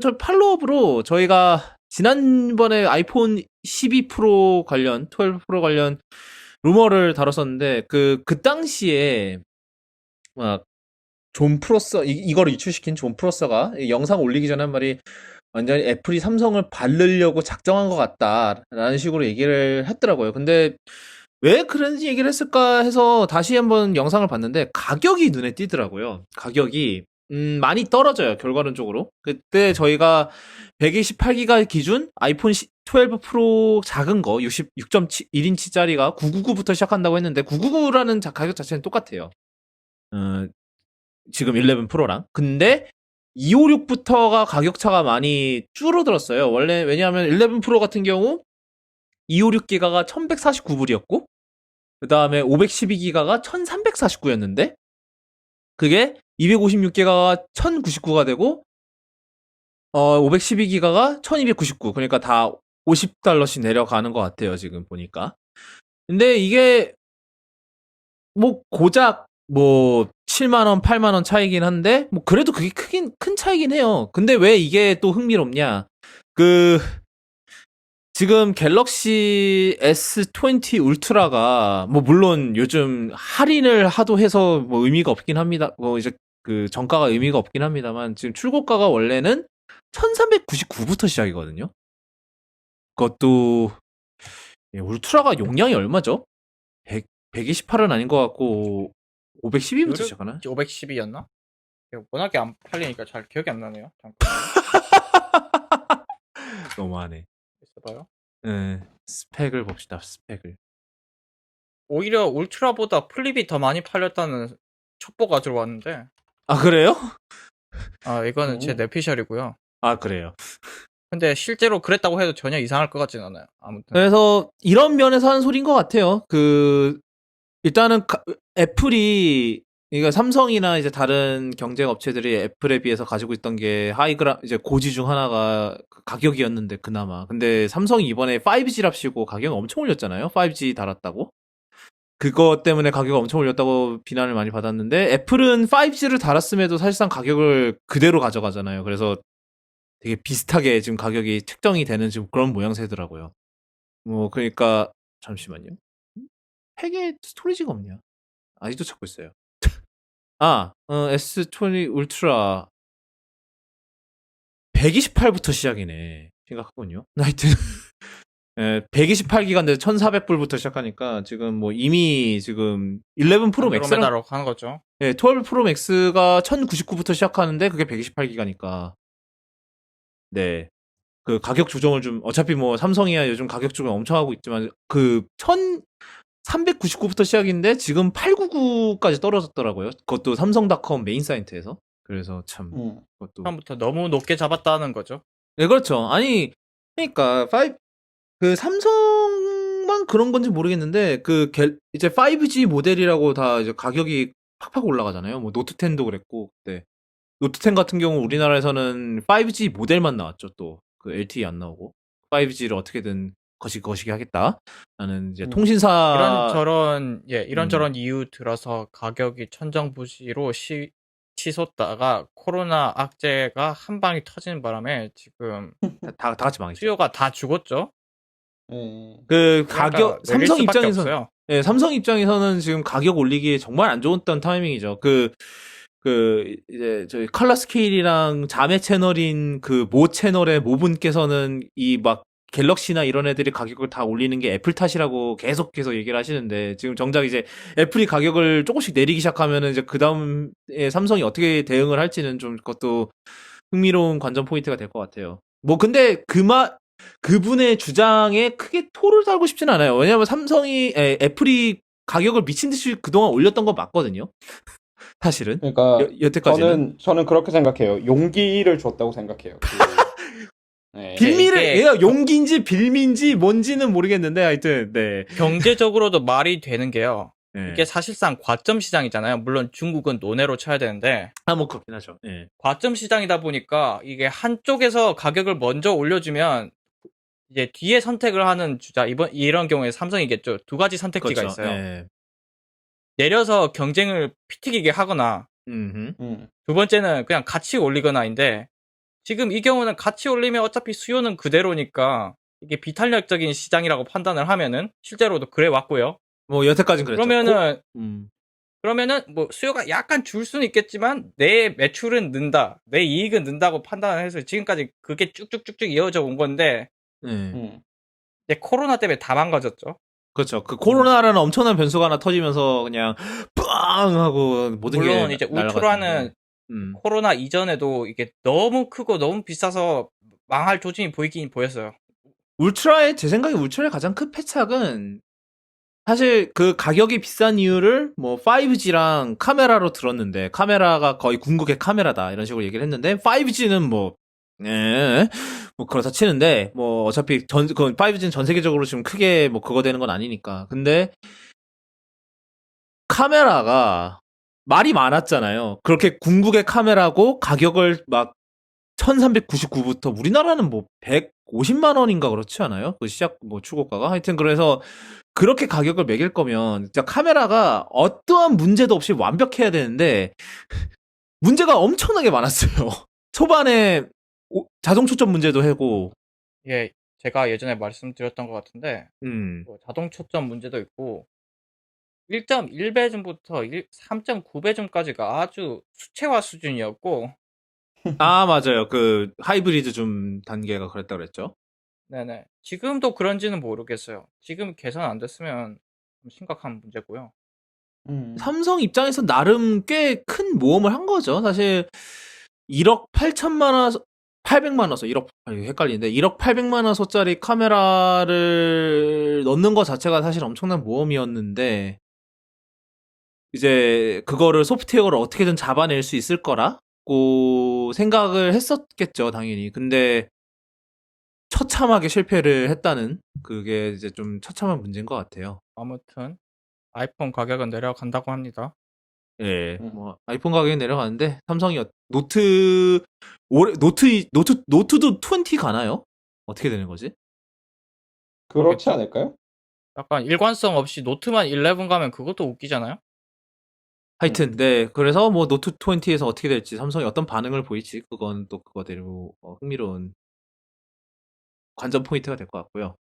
저 팔로업으로 저희가 지난번에 아이폰 12 프로 관련, 12 프로 관련 루머를 다뤘었는데 그, 그 당시에 막, 존 프로서, 이, 이거를 유출시킨 존 프로서가 이 영상 올리기 전에 한 말이 완전히 애플이 삼성을 바르려고 작정한 것 같다라는 식으로 얘기를 했더라고요. 근데 왜 그런 얘기를 했을까 해서 다시 한번 영상을 봤는데 가격이 눈에 띄더라고요. 가격이 음, 많이 떨어져요. 결과론적으로. 그때 저희가 128기가 기준 아이폰 12 프로 작은 거 60, 6.1인치짜리가 999부터 시작한다고 했는데 999라는 가격 자체는 똑같아요. 어, 지금 11 프로랑. 근데 256부터가 가격 차가 많이 줄어들었어요. 원래 왜냐하면 11 프로 같은 경우 256기가가 1149불이었고 그 다음에 512기가가 1349였는데 그게 256기가가 1099가 되고 어 512기가가 1299 그러니까 다 50달러씩 내려가는 것 같아요 지금 보니까. 근데 이게 뭐 고작 뭐 7만 원 8만 원 차이긴 한데 뭐 그래도 그게 크긴 큰 차이긴 해요. 근데 왜 이게 또 흥미롭냐? 그 지금 갤럭시 S20 울트라가 뭐 물론 요즘 할인을 하도 해서 뭐 의미가 없긴 합니다. 뭐 이제 그 정가가 의미가 없긴 합니다만 지금 출고가가 원래는 1399부터 시작이거든요. 그것도 예, 울트라가 용량이 얼마죠? 100, 128은 아닌 것 같고 512부터 시작하나? 512였나? 워낙에 안 팔리니까 잘 기억이 안 나네요. 잠깐 너무하네. 있어봐요. 예, 스펙을 봅시다. 스펙을. 오히려 울트라보다 플립이 더 많이 팔렸다는 첩보가 들어왔는데 아 그래요? 아 이거는 제 오. 내피셜이고요. 아 그래요. 근데 실제로 그랬다고 해도 전혀 이상할 것 같진 않아요. 아무튼 그래서 이런 면에서 하는 소리인 것 같아요. 그 일단은 가- 애플이 그러니까 삼성이나 이제 다른 경쟁 업체들이 애플에 비해서 가지고 있던 게 하이그라 이제 고지 중 하나가 그 가격이었는데 그나마 근데 삼성이 이번에 5G랍시고 가격 엄청 올렸잖아요. 5G 달았다고. 그것 때문에 가격을 엄청 올렸다고 비난을 많이 받았는데 애플은 5G를 달았음에도 사실상 가격을 그대로 가져가잖아요. 그래서 되게 비슷하게 지금 가격이 측정이 되는 지금 그런 모양새더라고요. 뭐 그러니까 잠시만요. 팩에 스토리지가 없냐? 아직도 찾고 있어요. 아, 어, S20 울트라 128부터 시작이네. 심각하군요. 하여튼 예, 128기가인데 1,400불부터 시작하니까 지금 뭐 이미 지금 11 프로 맥스랑 안드로메다로 하는 거죠. 예, 12 프로 맥스가 1099부터 시작하는데 그게 128기가니까. 네. 그 가격 조정을 좀 어차피 뭐 삼성이야 요즘 가격 조정 엄청 하고 있지만 그 1399부터 시작인데 지금 899까지 떨어졌더라고요. 그것도 삼성닷컴 메인 사이트에서. 그래서 참 음. 그것도 처음부터 너무 높게 잡았다는 거죠. 네, 그렇죠. 아니, 그러니까 5, 그 삼성만 그런 건지 모르겠는데 그 갤- 이제 5G 모델이라고 다 이제 가격이 팍팍 올라가잖아요. 뭐 노트 10도 그랬고 그때 노트 10 같은 경우 우리나라에서는 5G 모델만 나왔죠. 또 그 LTE 안 나오고 5G를 어떻게든 거시 거시기 하겠다라는 이제 음. 통신사 이런 저런 예 음. 이런 저런 이유 들어서 가격이 천정부지로 시, 치솟다가 코로나 악재가 한 방이 터지는 바람에 지금 다, 다 같이 망했죠. 수요가 다 죽었죠. 예. 그 그러니까 가격 삼성 입장에서. 예, 삼성 입장에서는 지금 가격 올리기에 정말 안 좋았던 타이밍이죠. 그, 그, 이제, 저희 컬러 스케일이랑 자매 채널인 그 모 채널의 모분께서는 이 막 갤럭시나 이런 애들이 가격을 다 올리는 게 애플 탓이라고 계속해서 얘기를 하시는데 지금 정작 이제 애플이 가격을 조금씩 내리기 시작하면은 이제 그 다음에 삼성이 어떻게 대응을 할지는 좀 그것도 흥미로운 관전 포인트가 될 것 같아요. 뭐 근데 그마 그분의 주장에 크게 토를 달고 싶진 않아요. 왜냐하면 삼성이 에, 애플이 가격을 미친 듯이 그동안 올렸던 건 맞거든요. 사실은 그러니까 여, 여태까지는 저는 저는 그렇게 생각해요. 용기를 줬다고 생각해요. 그, 네. 빌미를 이게- 얘가 용기인지 빌미인지 뭔지는 모르겠는데 하여튼 네. 경제적으로도 말이 되는 게요. 네. 이게 사실상 과점 시장이잖아요. 물론 중국은 논외로 쳐야 되는데 아 뭐 그렇긴 하죠. 예. 과점 시장이다 보니까 이게 한쪽에서 가격을 먼저 올려주면 이제 뒤에 선택을 하는 주자 이번 이런 경우에 삼성이겠죠. 두 가지 선택지가 그렇죠. 있어요. 예. 내려서 경쟁을 피튀기게 하거나 음흠. 음. 두 번째는 그냥 같이 올리거나인데 지금 이 경우는 같이 올리면 어차피 수요는 그대로니까 이게 비탄력적인 시장이라고 판단을 하면은 실제로도 그래 왔고요. 뭐 여태까지는 그랬죠. 그러면은 고- 음. 그러면은 뭐 수요가 약간 줄 수는 있겠지만 내 매출은 는다, 내 이익은 는다고 판단을 해서 지금까지 그게 쭉쭉쭉쭉 이어져 온 건데 네. 음. 이제 코로나 때문에 다 망가졌죠. 그렇죠. 그 코로나라는 엄청난 변수가 하나 터지면서 그냥 빵 하고 모든 게 물론 이제. 울트라는 음. 코로나 이전에도 이게 너무 크고 너무 비싸서 망할 조짐이 보이긴 보였어요. 울트라의 제 생각에 울트라의 가장 큰 패착은 사실 그 가격이 비싼 이유를 뭐 5G랑 카메라로 들었는데 카메라가 거의 궁극의 카메라다 이런 식으로 얘기를 했는데 5G는 뭐 예, 뭐 그렇다 치는데 뭐 어차피 전 그 5G는 전 세계적으로 지금 크게 뭐 그거 되는 건 아니니까 근데 카메라가 말이 많았잖아요. 그렇게 궁극의 카메라고 가격을 막 1399부터 우리나라는 뭐 150만 원인가 그렇지 않아요? 그 시작 뭐 출고가가 하여튼 그래서 그렇게 가격을 매길 거면 진짜 카메라가 어떠한 문제도 없이 완벽해야 되는데 문제가 엄청나게 많았어요. 초반에 오- 자동 초점 문제도 해고 예, 제가 예전에 말씀드렸던 것 같은데 음. 뭐 자동 초점 문제도 있고 1.1배줌부터 3.9배줌까지가 아주 수채화 수준이었고 아 맞아요. 그 하이브리드 좀 단계가 그랬다 그랬죠. 네네 지금도 그런지는 모르겠어요. 지금 개선 안 됐으면 좀 심각한 문제고요. 음. 삼성 입장에서 나름 꽤 큰 모험을 한 거죠. 사실 1억 8천만 원, 800만 원, 써 1억 아, 헷갈리는데 1억 800만 원 소짜리 카메라를 넣는 것 자체가 사실 엄청난 모험이었는데 이제 그거를 소프트웨어로 어떻게든 잡아낼 수 있을 거라고 생각을 했었겠죠, 당연히. 근데 처참하게 실패를 했다는 그게 이제 좀 처참한 문제인 것 같아요. 아무튼 아이폰 가격은 내려간다고 합니다. 예, 음. 뭐 아이폰 가격이 내려가는데 삼성이 어- 노트 올해 노트 이- 노트 노트도 20 가나요? 어떻게 되는 거지? 그렇지 않을까요? 약간 일관성 없이 노트만 11 가면 그것도 웃기잖아요. 하여튼 네 그래서 뭐 노트 20에서 어떻게 될지 삼성이 어떤 반응을 보일지 그건 또 그거대로 어, 흥미로운 관전 포인트가 될 것 같고요.